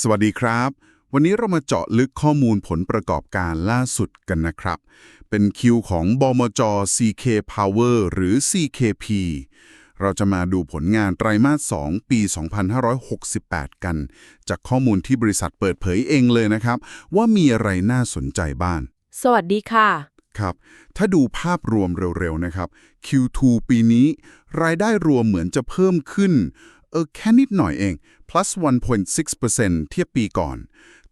สวัสดีครับ วันนี้เรามาเจาะลึกข้อมูลผลประกอบการล่าสุดกันนะครับ เป็นคิวของบมจ CK Power หรือ CKP เราจะมาดูผลงานไตรมาส 2 ปี 2568 กัน จากข้อมูลที่บริษัทเปิดเผยเองเลยนะครับ ว่ามีอะไรน่าสนใจบ้าง สวัสดีค่ะ ครับ ถ้าดูภาพรวมเร็วๆนะครับ Q2 ปีนี้ รายได้รวมเหมือนจะเพิ่มขึ้น เออแค่นิดหน่อยเอง plus 1.6%เทียบปีก่อน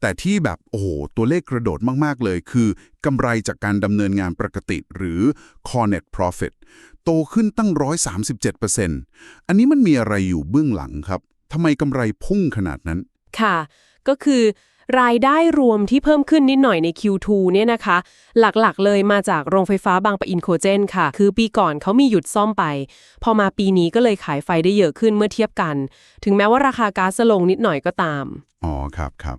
แต่ที่แบบโอ้โหตัวเลขกระโดดมาก ๆ เลย คือกำไรจากการดำเนินงานปกติหรือ core net profit โตขึ้นตั้ง 137%อันนี้มันมีอะไรอยู่เบื้องหลังครับทำไมกำไรพุ่งขนาดนั้น ค่ะ ก็คือ รายได้รวมที่เพิ่มขึ้นนิดหน่อยใน Q2 เนี่ยนะคะ หลักๆ เลยมาจากโรงไฟฟ้าบางปะอินโคเจนค่ะ คือปีก่อนเขามีหยุดซ่อมไป พอมาปีนี้ก็เลยขายไฟได้เยอะขึ้นเมื่อเทียบกัน ถึงแม้ว่าราคาก๊าซจะลงนิดหน่อยก็ตามอ๋อครับครับ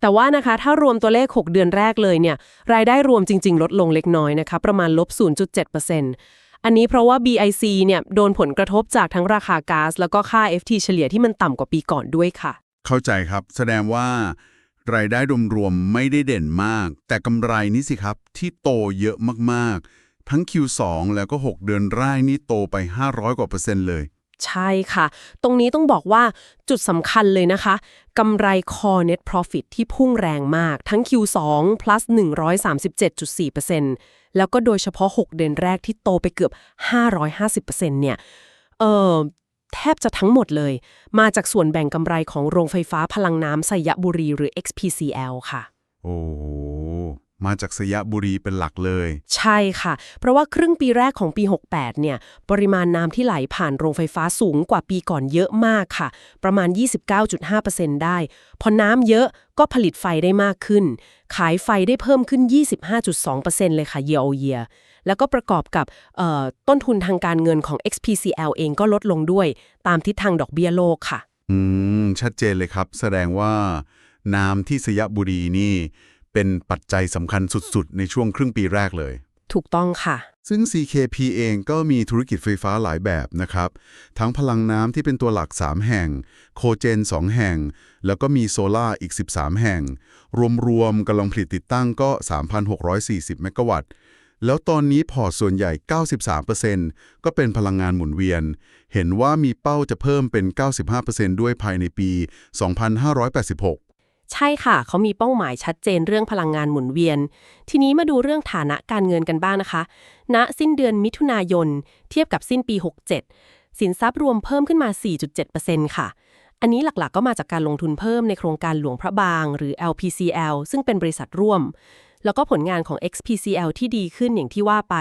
แต่ว่านะคะถ้ารวมตัวเลข 6 เดือนแรกเลยเนี่ยรายได้รวมจริง ๆ ลดลงเล็กน้อยนะคะประมาณลบ 0.7%อันนี้เพราะว่า BIC เนี่ยโดนผลกระทบจากทั้งราคาก๊าซแล้วก็ค่า FT เฉลี่ยที่มันต่ำกว่าปีก่อนด้วยค่ะ เข้าใจครับ แสดงว่า รายได้รวมๆไม่ได้เด่นมาก แต่กำไรนี่สิครับที่โตเยอะมากๆ ทั้ง Q2 แล้วก็ 6 เดือนแรกนี่โตไป 500 กว่าเปอร์เซ็นต์เลย ใช่ค่ะ ตรงนี้ต้องบอกว่าจุดสำคัญเลยนะคะกำไร core net profit ที่พุ่งแรงมาก ทั้ง Q2 plus 137.4%แล้วก็โดยเฉพาะ 6 เดือนแรกที่โตไปเกือบ 550%เนี่ยเออ แทบจะทั้งหมดเลย มาจากส่วนแบ่งกำไรของโรงไฟฟ้าพลังน้ำไสยบุรีหรือ XPCL ค่ะ โอ้โมาจากสยบุรีเป็นหลักเลย ใช่ค่ะ เพราะว่าครึ่งปีแรกของปี 68 เนี่ย ปริมาณน้ำที่ไหลผ่านโรงไฟฟ้าสูงกว่าปีก่อนเยอะมากค่ะ ประมาณ 29.5%ได้ พอน้ำเยอะก็ผลิตไฟได้มากขึ้น ขายไฟได้เพิ่มขึ้น 25.2%เลยค่ะ year over year แล้วก็ประกอบกับเอ่อต้นทุนทางการเงินของ XPCL เองก็ลดลงด้วย ตามทิศทางดอกเบี้ยโลกค่ะ อืม ชัดเจนเลยครับ แสดงว่าน้ำที่สยบุรีนี่ เป็นปัจจัยสำคัญสุด ๆ ในช่วงครึ่งปีแรกเลย ถูกต้องค่ะ ซึ่ง CKP เองก็มีธุรกิจไฟฟ้าหลายแบบนะครับ ทั้งพลังน้ำที่เป็นตัวหลัก 3 แห่ง โคเจน 2 แห่ง แล้วก็มีโซล่าอีก 13 แห่ง รวม ๆกำลังผลิตติดตั้งก็ 3,640 เมกะวัตต์แล้วตอนนี้พอร์ตส่วนใหญ่ 93%ก็เป็นพลังงานหมุนเวียน เห็นว่ามีเป้าจะเพิ่มเป็น 95%ด้วยภายในปี 2586 ใช่ค่ะ เขามีเป้าหมายชัดเจนเรื่องพลังงานหมุนเวียน ทีนี้มาดูเรื่องฐานะการเงินกันบ้างนะคะ ณ สิ้นเดือนมิถุนายน เทียบกับสิ้นปี 67 สินทรัพย์รวมเพิ่มขึ้นมา 4.7%ค่ะ อันนี้หลักๆก็มาจากการลงทุนเพิ่มในโครงการหลวงพระบาง หรือ LPCL ซึ่งเป็นบริษัทร่วม แล้วก็ผลงานของ XPCL ที่ดีขึ้นอย่างที่ว่าไป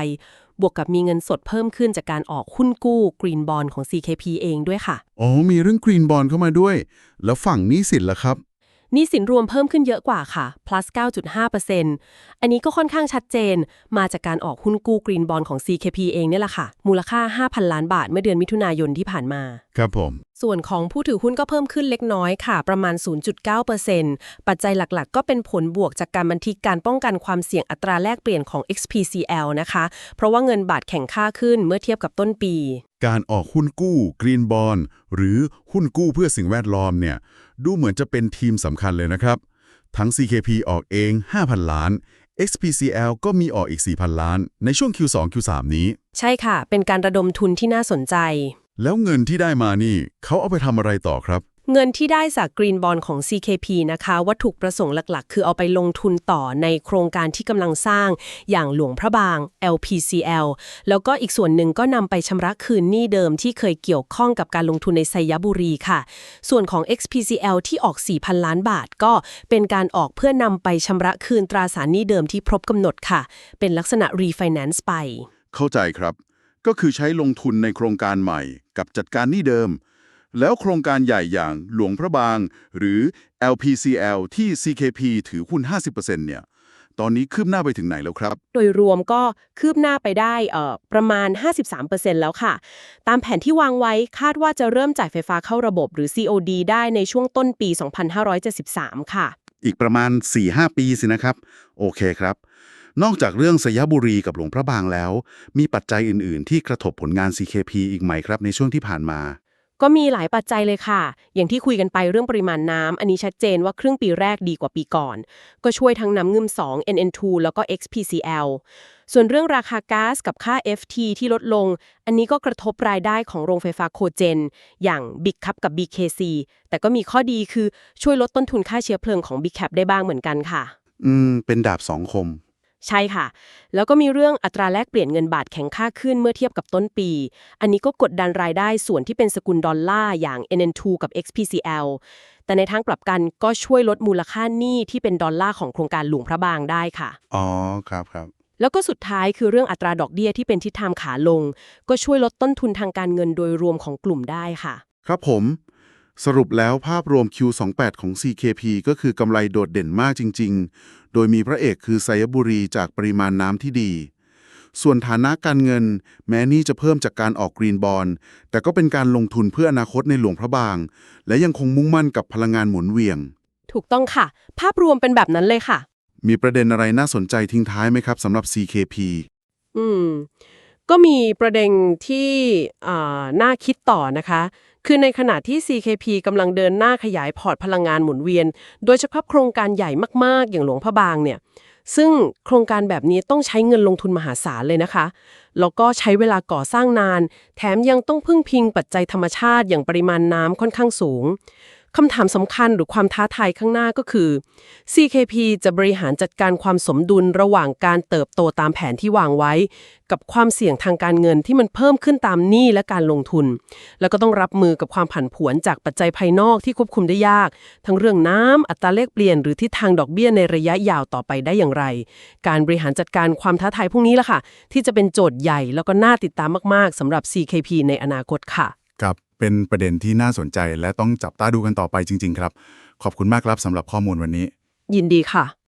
บวกกับมีเงินสดเพิ่มขึ้นจากการออกหุ้นกู้ Green Bond ของ CKP เองด้วยค่ะ อ๋อ มีเรื่องกรีนบอลเข้ามาด้วย แล้วฝั่งหนี้สินล่ะครับ นี้สินรวมเพิ่มขึ้นเยอะกว่าค่ะ plus 9.5%อันนี้ก็ค่อนข้างชัดเจน มาจากการออกหุ้นกู้ Green Bond ของ CKP เองเนี่ยแหละค่ะ มูลค่า 5,000 ล้านบาทเมื่อเดือนมิถุนายนที่ผ่านมา ครับผม ส่วนของผู้ถือหุ้นก็เพิ่มขึ้นเล็กน้อยค่ะ ประมาณ 0.9%ปัจจัยหลักๆ ก็เป็นผลบวกจากการบันทึกการป้องกันความเสี่ยงอัตราแลกเปลี่ยนของ XPCL นะคะ เพราะว่าเงินบาทแข็งค่าขึ้นเมื่อเทียบกับต้นปี การออกหุ้นกู้กรีนบอลหรือหุ้นกู้เพื่อสิ่งแวดล้อมเนี่ย ดูเหมือนจะเป็นทีมสำคัญเลยนะครับ ทั้ง CKP ออกเอง 5,000 ล้าน XPCL ก็มีออกอีก 4,000 ล้าน ในช่วง Q2 Q3 นี้ ใช่ค่ะ เป็นการระดมทุนที่น่าสนใจ แล้วเงินที่ได้มานี่ เขาเอาไปทำอะไรต่อครับ เงินที่ได้จาก Green Bond ของ CKP นะคะ วัตถุประสงค์หลักๆ คือเอาไปลงทุนต่อในโครงการที่กำลังสร้าง อย่างหลวงพระบาง LPCL แล้วก็อีกส่วนหนึ่งก็นำไปชำระคืนหนี้เดิมที่เคยเกี่ยวข้องกับการลงทุนในไซยบุรีค่ะ ส่วนของ XPCL ที่ออก 4,000 ล้านบาทก็เป็นการออกเพื่อนำไปชำระคืนตราสารหนี้เดิมที่ครบกำหนดค่ะ เป็นลักษณะ refinance ไป เข้าใจครับ ก็คือใช้ลงทุนในโครงการใหม่ กับจัดการหนี้เดิม แล้วโครงการใหญ่อย่างหลวงพระบาง หรือ LPCL ที่ CKP ถือหุ้น 50%เนี่ยตอนนี้คืบหน้าไปถึงไหนแล้วครับ โดยรวมก็คืบหน้าไปได้เอ่อประมาณ 53%แล้วค่ะ ตามแผนที่วางไว้คาดว่าจะเริ่มจ่ายไฟฟ้าเข้าระบบหรือ COD ได้ในช่วงต้นปี 2573 ค่ะ อีกประมาณ 4-5 ปีสินะครับ โอเคครับ นอกจากเรื่องสยบุรีกับหลวงพระบางแล้ว มีปัจจัยอื่น ๆ ที่กระทบผลงาน CKP อีกไหมครับในช่วงที่ผ่านมา ก็มีหลายปัจจัยเลยค่ะ อย่างที่คุยกันไปเรื่องปริมาณน้ำ อันนี้ชัดเจนว่าครึ่งปีแรกดีกว่าปีก่อน ก็ช่วยทั้งน้ำเงิม2 NN2 แล้วก็ XPCL ส่วนเรื่องราคาก๊าซกับค่า FT ที่ลดลง อันนี้ก็กระทบรายได้ของโรงไฟฟ้าโคเจน อย่าง Big Cap กับ BKC แต่ก็มีข้อดีคือช่วยลดต้นทุนค่าเชื้อเพลิงของ Big Cap ได้บ้างเหมือนกันค่ะ อืม เป็นดาบสองคม ใช่ค่ะ แล้วก็มีเรื่องอัตราแลกเปลี่ยนเงินบาทแข็งค่าขึ้นเมื่อเทียบกับต้นปี อันนี้ก็กดดันรายได้ส่วนที่เป็นสกุลดอลลาร์อย่าง NN2 กับ XPCL แต่ในทางกลับกันก็ช่วยลดมูลค่าหนี้ที่เป็นดอลลาร์ของโครงการหลวงพระบางได้ค่ะ อ๋อ ครับครับ แล้วก็สุดท้ายคือเรื่องอัตราดอกเบี้ยที่เป็นทิศทางขาลง ก็ช่วยลดต้นทุนทางการเงินโดยรวมของกลุ่มได้ค่ะ ครับผม สรุปแล้วภาพรวม Q28 ของ CKP ก็คือกำไรโดดเด่นมากจริง ๆ โดยมีพระเอกคือไซยบุรีจากปริมาณน้ำที่ดี ส่วนฐานะการเงิน แม้นี่จะเพิ่มจากการออกกรีนบอลแต่ก็เป็นการลงทุนเพื่ออนาคตในหลวงพระบาง และยังคงมุ่งมั่นกับพลังงานหมุนเวียง ถูกต้องค่ะ ภาพรวมเป็นแบบนั้นเลยค่ะ มีประเด็นอะไรน่าสนใจทิ้งท้ายไหมครับสำหรับ CKP อืมก็มีประเด็นที่อ่าน่าคิดต่อนะคะ คือในขณะที่ CKP กำลังเดินหน้าขยายพอร์ตพลังงานหมุนเวียน โดยเฉพาะโครงการใหญ่มากๆ อย่างหลวงพระบางเนี่ย ซึ่งโครงการแบบนี้ต้องใช้เงินลงทุนมหาศาลเลยนะคะ แล้วก็ใช้เวลาก่อสร้างนาน แถมยังต้องพึ่งพิงปัจจัยธรรมชาติอย่างปริมาณน้ำค่อนข้างสูง คำถามสำคัญหรือความท้าทายข้างหน้าก็คือ CKP จะบริหารจัดการความสมดุลระหว่างการเติบโตตามแผนที่วางไว้ กับความเสี่ยงทางการเงินที่มันเพิ่มขึ้นตามหนี้และการลงทุน แล้วก็ต้องรับมือกับความผันผวนจากปัจจัยภายนอกที่ควบคุมได้ยาก ทั้งเรื่องน้ำอัตราเลขเปลี่ยนหรือทิศทางดอกเบี้ยในระยะยาวต่อไปได้อย่างไร การบริหารจัดการความท้าทายพวกนี้ล่ะค่ะ ที่จะเป็นโจทย์ใหญ่แล้วก็น่าติดตามมาก ๆสำหรับ CKP ในอนาคตค่ะ ครับ เป็นประเด็นที่น่าสนใจและต้องจับตาดูกันต่อไปจริง ๆ ครับ ขอบคุณมากครับสำหรับข้อมูลวันนี้ ยินดีค่ะ